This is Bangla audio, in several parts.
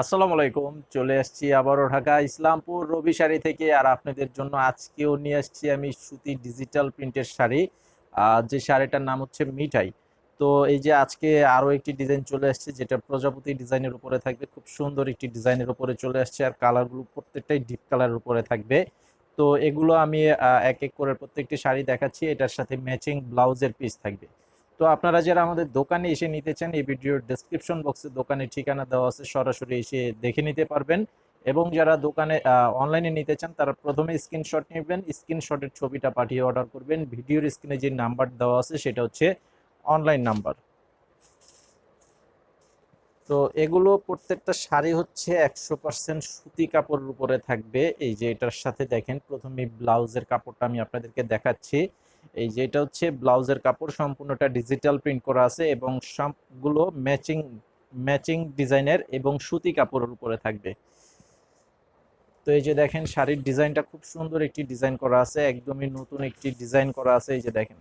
আসসালামু আলাইকুম, চলে আসছি আবারও ঢাকা ইসলামপুর রবি শাড়ি থেকে আর আপনাদের জন্য আজকেও নিয়ে আসছি আমি সুতি ডিজিটাল প্রিন্টের শাড়ি। যে শাড়িটার নাম হচ্ছে মিঠাই। তো এই যে আজকে আরও একটি ডিজাইন চলে আসছে, যেটা প্রজাপতি ডিজাইনের উপরে থাকবে, খুব সুন্দর একটি ডিজাইনের উপরে চলে আসছে আর কালারগুলো প্রত্যেকটাই ডিপ কালারের উপরে থাকবে। তো এগুলো আমি এক এক করে প্রত্যেকটি শাড়ি দেখাচ্ছি, এটার সাথে ম্যাচিং ব্লাউজের পিস থাকবে। তো আপনারা যারা আমাদের দোকানে এসে নিতে চান, এই ভিডিওর ডেসক্রিপশন বক্সে দোকানের ঠিকানা দেওয়া আছে, সরাসরি এসে দেখে নিতে পারবেন। এবং যারা দোকানে অনলাইনে নিতে চান, তারা প্রথমে স্ক্রিনশট নেবেন স্ক্রিনশটের ছবিটা পাঠিয়ে অর্ডার করবেন। ভিডিওর স্ক্রিনে যে নাম্বার দেওয়া আছে, সেটা হচ্ছে অনলাইন নাম্বার তো এগুলো প্রত্যেকটা শাড়ি হচ্ছে একশো পার্সেন্ট সুতি কাপড়ের উপরে থাকবে। এই যে এটার সাথে দেখেন, প্রথমে ব্লাউজের কাপড়টা আমি আপনাদেরকে দেখাচ্ছি। এই যে এটা হচ্ছে ব্লাউজের কাপড়, সম্পূর্ণটা ডিজিটাল প্রিন্ট করা আছে এবং সবগুলো ম্যাচিং ম্যাচিং ডিজাইনের এবং সুতি কাপড়ের উপরে থাকবে। তো এই যে দেখেন, শাড়ির ডিজাইনটা খুব সুন্দর একটি ডিজাইন করা আছে, একদমই নতুন একটি ডিজাইন করা আছে, এই যে দেখেন।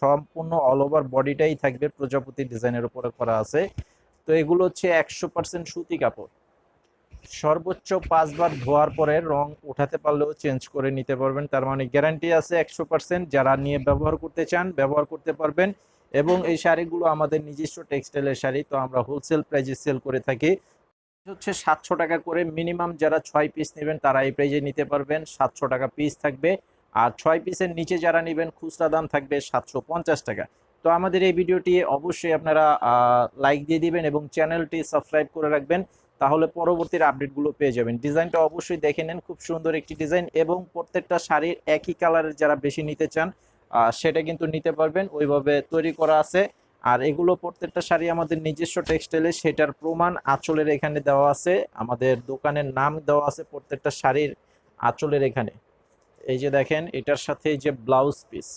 সম্পূর্ণ অল ওভার বডিটাই থাকবে, প্রজাপতি ডিজাইনের উপরে করা আছে। তো এগুলো হচ্ছে একশো পার্সেন্ট সুতি কাপড়। সর্বোচ্চ পাঁচবার ধোয়ার পরে রং উঠাতে পারলেও চেঞ্জ করে নিতে পারবেন। তার মানে গ্যারান্টি আছে একশো পার্সেন্ট। যারা নিয়ে ব্যবহার করতে চান, ব্যবহার করতে পারবেন। এবং এই শাড়িগুলো আমাদের নিজস্ব টেক্সটাইলের শাড়ি, তো আমরা হোলসেল প্রাইজে সেল করে থাকি। হচ্ছে সাতশো টাকা করে মিনিমাম যারা ছয় পিস নেবেন, তারা এই প্রাইজে নিতে পারবেন। সাতশো টাকা পিস থাকবে। আর ছয় পিসের নিচে যারা নেবেন, খুচরা দাম থাকবে সাতশো পঞ্চাশ টাকা। তো আমাদের এই ভিডিওটি অবশ্যই আপনারা লাইক দিয়ে দিবেন এবং চ্যানেলটি সাবস্ক্রাইব করে রাখবেন। তাহলে পরবর্তীর আপডেটগুলো পেয়ে যাবেন। ডিজাইনটা অবশ্যই দেখে নেন, খুব সুন্দর একটি ডিজাইন এবং প্রত্যেকটা শাড়ির একই কালারের যারা বেশি নিতে চান সেটা কিন্তু নিতে পারবেন, ওইভাবে তৈরি করা আছে। আর এগুলো প্রত্যেকটা শাড়ি আমাদের নিজস্ব টেক্সটাইলে সেটার প্রমাণ আঁচলের এখানে দেওয়া আছে, আমাদের দোকানের নাম দেওয়া আছে প্রত্যেকটা শাড়ির আঁচলের এখানে। এই যে দেখেন, এটার সাথে যে ব্লাউজ পিস,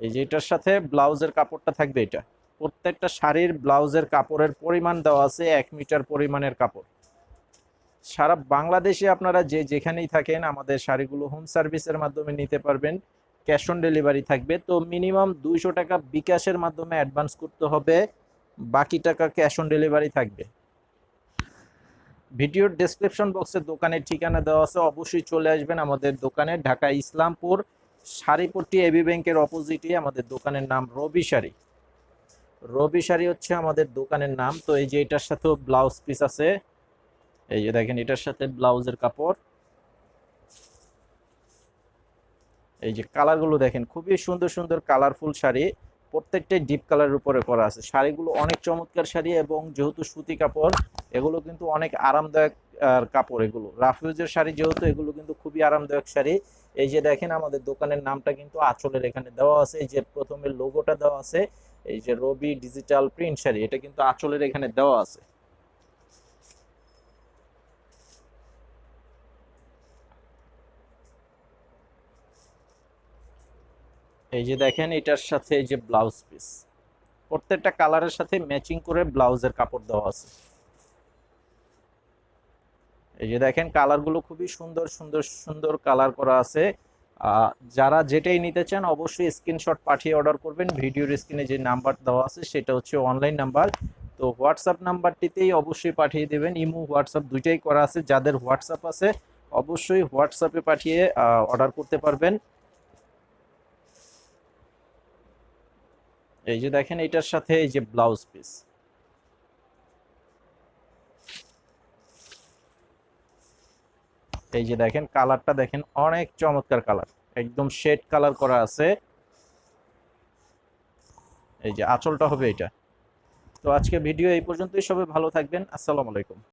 এই যে এটার সাথে ব্লাউজের কাপড়টা থাকবে এটা। প্রত্যেকটা শাড়ির ব্লাউজের কাপড়ের পরিমাণ দেওয়া আছে এক মিটার পরিমাণের কাপড়। সারা বাংলাদেশে আপনারা যে যেখানেই থাকেন, আমাদের শাড়িগুলো হোম সার্ভিসের মাধ্যমে নিতে পারবেন। ক্যাশ অন ডেলিভারি থাকবে। তো মিনিমাম দুইশো টাকা বিকাশের মাধ্যমে অ্যাডভান্স করতে হবে। বাকি টাকা ক্যাশ অন ডেলিভারি থাকবে। ভিডিওর ডেসক্রিপশন বক্সে দোকানের ঠিকানা দেওয়া আছে। অবশ্যই চলে আসবেন আমাদের দোকানে, ঢাকা ইসলামপুর। শাড়িপট্টি এবি ব্যাংকের অপোজিটে আমাদের দোকানের নাম রবি শাড়ি। রবি শাড়ি হচ্ছে আমাদের দোকানের নাম। তো এই যে এটার সাথেও ব্লাউজ পিস আছে। এই যে দেখেন, এটার সাথে ব্লাউজের কাপড়। এই যে কালারগুলো দেখেন, খুবই সুন্দর সুন্দর কালারফুল শাড়ি। প্রত্যেকটাই ডিপ কালারের উপরে করা আছে। শাড়িগুলো অনেক চমৎকার শাড়ি এবং যেহেতু সুতি কাপড়, এগুলো কিন্তু অনেক আরামদায়ক কাপড় এগুলো। রাফিউজের শাড়ি যেহেতু, এগুলো কিন্তু খুবই আরামদায়ক শাড়ি। এই যে দেখেন, আমাদের দোকানের নামটা কিন্তু আঁচলের এখানে দেওয়া আছে। এই যে প্রথমে লোগোটা দেওয়া আছে। এই যে রবি ডিজিটাল প্রিন্ট শাড়ি এটা কিন্তু আঁচলের এখানে দেওয়া আছে। এই যে দেখেন, এটার সাথে এই যে ব্লাউজ পিস। প্রত্যেকটা কালারের সাথে ম্যাচিং করে ব্লাউজের কাপড় দেওয়া আছে। এই যে দেখেন, কালারগুলো খুবই সুন্দর সুন্দর সুন্দর কালার করা আছে। যারা যেটাই নিতে চান, অবশ্যই স্ক্রিনশট পাঠিয়ে অর্ডার করবেন। ভিডিওর স্ক্রিনে যে নাম্বার দেওয়া আছে, সেটা হচ্ছে অনলাইন নাম্বার তো হোয়াটসঅ্যাপ নাম্বারটিতেই অবশ্যই পাঠিয়ে দেবেন। ইমো হোয়াটসঅ্যাপ দুইটাই করা আছে। যাদের হোয়াটসঅ্যাপ আছে, অবশ্যই হোয়াটসঅ্যাপে পাঠিয়ে অর্ডার করতে পারবেন। এই যে দেখেন, এটার সাথে এই যে ব্লাউজ পিস এই যে দেখেন, কালারটা দেখেন, অনেক চমৎকার কালার। একদম শেড কালার করা আছে। এই যে আঁচলটা হবে এটা। তো আজকে ভিডিও এই পর্যন্তই। সবাই ভালো থাকবেন। আসসালামু আলাইকুম।